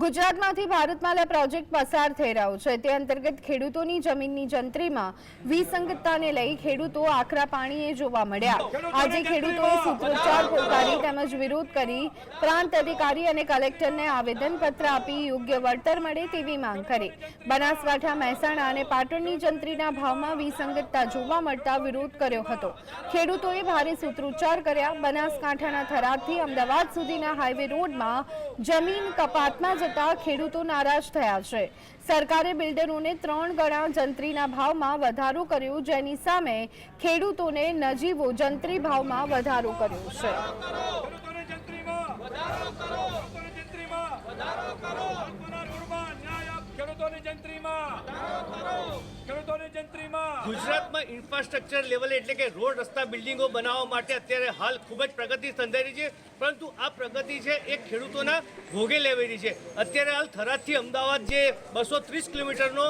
ગુજરાતમાંથી ભારતમાલા પ્રોજેક્ટ પસાર થઈ રહ્યો છે. તે અંતર્ગત ખેડૂતોની જમીનની જંત્રીમાં વિસંગતતાને લઈ ખેડૂતો આકરા પાણીએ જોવા મળ્યા. આજે ખેડૂતોએ સૂત્રોચ્ચાર પોકારી તેમજ વિરોધ કરી પ્રાંત અધિકારી અને કલેક્ટરને આવેદનપત્ર આપી યોગ્ય વળતર મળે તેવી માંગ કરી. બનાસકાંઠા મહેસાણા અને પાટણની જંત્રીના ભાવમાં વિસંગતતા જોવા મળતા વિરોધ કર્યો હતો. ખેડૂતોએ ભારે સૂત્રોચ્ચાર કર્યા. બનાસકાંઠાના થરાદથી અમદાવાદ સુધીના હાઈવે રોડમાં જમીન કપાતમાં જતા ખેડૂતો નારાજ થયા છે. સરકારે બિલ્ડરોને ત્રણ ગણા જંત્રીના ભાવમાં વધારો કર્યો, જેની સામે ખેડૂતોને નજીવો જંત્રી ભાવમાં વધારો કર્યો છે. ખેડૂતોની જંત્રીમાં ગુજરાતમાં ઇન્ફ્રાસ્ટ્રક્ચર લેવલે એટલે કે રોડ, રસ્તા, બિલ્ડિંગો બનાવવા માટે અત્યારે હાલ ખૂબ જ પ્રગતિ સંધાઈ છે. પરંતુ આ પ્રગતિ છે એ ખેડૂતોના ભોગે રહી છે. અત્યારે હાલ થરાદથી અમદાવાદ જે બસો ત્રીસ કિલોમીટરનો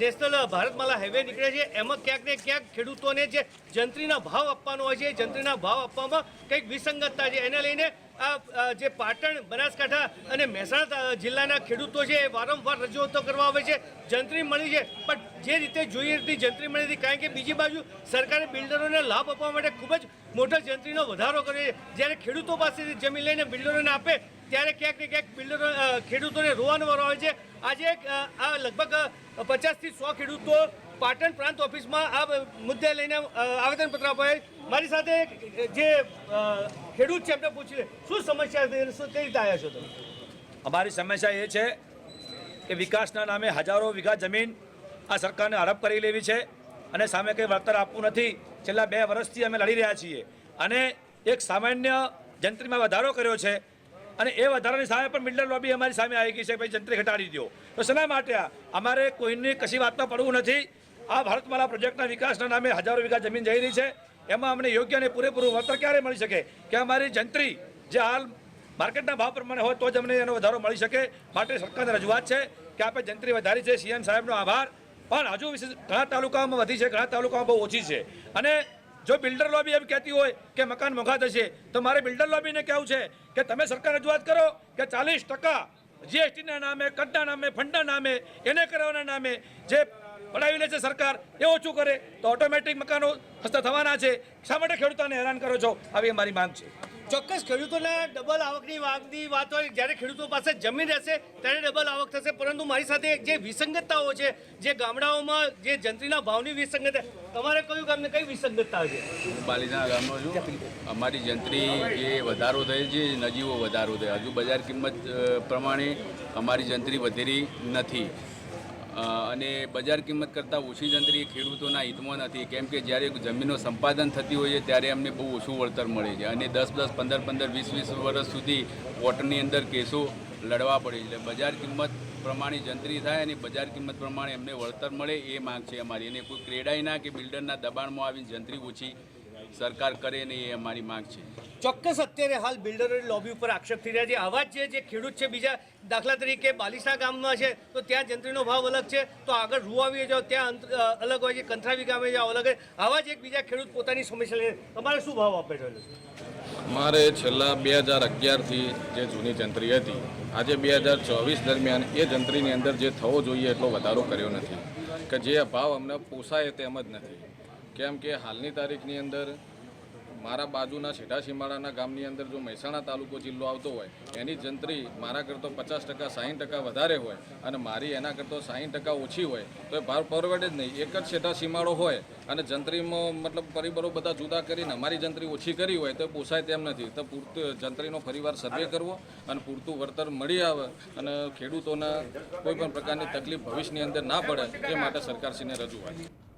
નેશનલ ભારતમાલા હાઈવે નીકળે છે, એમાં ક્યાંક ને ક્યાંક ખેડૂતોને જે જંત્રીના ભાવ આપવાનો હોય છે જંત્રીના ભાવ આપવામાં કંઈક વિસંગતતા છે. એને લઈને આ જે પાટણ, બનાસકાંઠા અને મહેસાણા જિલ્લાના ખેડૂતો છે, એ વારંવાર રજૂઆતો કરવા આવે છે, જંત્રી મળી છે. પણ જે રીતે જોઈએ તે જંત્રી મળી હતી કારણ કે બીજી બાજુ સરકારે બિલ્ડરોને લાભ આપવા માટે ખૂબ જ મોટો જંત્રીનો વધારો કર્યો છે. જ્યારે ખેડૂતો પાસેથી જમીન લઈને બિલ્ડરોને આપે, ત્યારે ક્યાંક ને ક્યાંક બિલ્ડરો ખેડૂતોને રોવાનો વારો આવે છે. આજે આ લગભગ પચાસથી સો ખેડૂતો પાટણ પ્રાંત ઓફિસમાં આ મુદ્દે લઈને આવેદનપત્ર અપાય મારી સાથે જે ખેડૂત છે, એમને પૂછી શું સમસ્યા શું, કઈ રીતે આવ્યા છો તમે? અમારી સમસ્યા એ છે કે વિકાસના નામે હજારો વીઘા જમીન આ સરકારને હડપ કરી લેવી છે અને સામે કંઈ વળતર આપવું નથી. છેલ્લા બે વર્ષથી અમે લડી રહ્યા છીએ. અને એક સામાન્ય જંત્રીમાં વધારો કર્યો છે અને એ વધારાની સામે પણ મિડલ લોબી અમારી સામે આવી ગઈ છે ભાઈ જંત્રી ઘટાડી દો તો શેના માટે અમારે કોઈની કશી વાતમાં પડવું નથી. આ ભારતમાલા પ્રોજેક્ટના વિકાસના નામે હજારો વીઘા જમીન જઈ રહી છે. એમાં અમને યોગ્ય અને પૂરેપૂરું વળતર ક્યારે મળી શકે? કે અમારી જંત્રી જે હાલ માર્કેટના ભાવ પ્રમાણે હોય તો જ અમને એનો વધારો મળી શકે માટે સરકારને રજૂઆત છે કે આપણે જંત્રી વધારી છે. સીએમ સાહેબનો આભાર. પણ હજુ ઘણા તાલુકાઓમાં વધી છે, ઘણા તાલુકામાં બહુ ઓછી છે. અને જો બિલ્ડર લોબી એમ કહેતી હોય કે મકાન મોંઘા થશે, તો મારે બિલ્ડર લોબીને કહેવું છે કે તમે સરકાર રજૂઆત કરો કે ચાલીસ ટકા જીએસટીના નામે, કટના નામે, ફંડના નામે, એને કરવાના નામે જે પડાવી લે છે સરકાર એ ઓછું કરે. તો ઓટોમેટિક મકાનો સસ્તા થવાના છે. શા માટે ખેડૂતોને હેરાન કરો છો? આવી અમારી માંગ છે. ચોક્કસ ખેડૂતોને ડબલ આવકની વાતની વાત હોય જ્યારે ખેડૂતો પાસે જમીન રહેશે ત્યારે ડબલ આવક થશે. પરંતુ મારી સાથે જે વિસંગતતાઓ છે જે ગામડાઓમાં જે જંત્રીના ભાવની વિસંગત તમારે કયું ગામને કઈ વિસંગતતા છે? હું પાલીના ગામનો છું. અમારી જંત્રી જે વધારો થયો છે નજીવો વધારો થયો. હજુ બજાર કિંમત પ્રમાણે અમારી જંત્રી વધેરી નથી. અને બજાર કિંમત કરતાં ઓછી જંત્રી ખેડૂતોના હિતમાં નથી. કેમ કે જ્યારે જમીનનું સંપાદન થતી હોય છે, ત્યારે અમને બહુ ઓછું વળતર મળે છે. અને દસ દસ, પંદર પંદર, વીસ વીસ વર્ષ સુધી કોર્ટની અંદર કેસો લડવા પડે છે. એટલે બજાર કિંમત પ્રમાણે જંત્રી થાય અને બજાર કિંમત પ્રમાણે એમને વળતર મળે એ માંગ છે અમારી. અને કોઈ ક્રેડાઈના કે બિલ્ડરના દબાણમાં આવીને જંત્રી ઓછી સરકાર કરે નહીં એ અમારી માંગ છે. ચોક્કસ અત્યારે હાલ બિલ્ડરોની લોબી ઉપર આક્ષેપ થઈ રહ્યા છે. આવા જ જે ખેડૂત છે બીજા દાખલા તરીકે બાલિસા ગામમાં છે તો ત્યાં જંત્રીનો ભાવ અલગ છે. તો આગળ રૂવાવીએ જાઓ ત્યાં અલગ હોય છે કંથરાવી ગામે જાઓ અલગ હોય. આવા જ એક બીજા ખેડૂત પોતાની સમસ્યા લઈને તમારે શું ભાવ આપે છે મારે છેલ્લા બે હજાર અગિયારથી જે જૂની જંત્રી હતી આજે બે હજાર ચોવીસ દરમિયાન એ જંત્રીની અંદર જે થવો જોઈએ એટલો વધારો કર્યો નથી. કે જે ભાવ અમને પોસાય તેમ જ નથી. કેમ કે હાલની તારીખની અંદર મારા બાજુના છેટા સીમાડાના ગામની અંદર જો મહેસાણા તાલુકો જિલ્લો આવતો હોય, એની જંત્રી મારા કરતાં પચાસ ટકા, સાહીઠ ટકા વધારે હોય અને મારી એના કરતાં સાહીઠ ટકા ઓછી હોય, તો એ ભાર પરવડે જ નહીં. એક જ છેટા સીમાડો હોય અને જંત્રીમાં મતલબ પરિબળો બધા જુદા કરીને અમારી જંત્રી ઓછી કરી હોય, તો પોસાય તેમ નથી. તો પૂરતું જંત્રીનો ફરીવાર સર્વે કરવો અને પૂરતું વળતર મળી આવે અને ખેડૂતોના કોઈ પણ પ્રકારની તકલીફ ભવિષ્યની અંદર ના પડે, એ માટે સરકારશ્રીને રજૂઆત.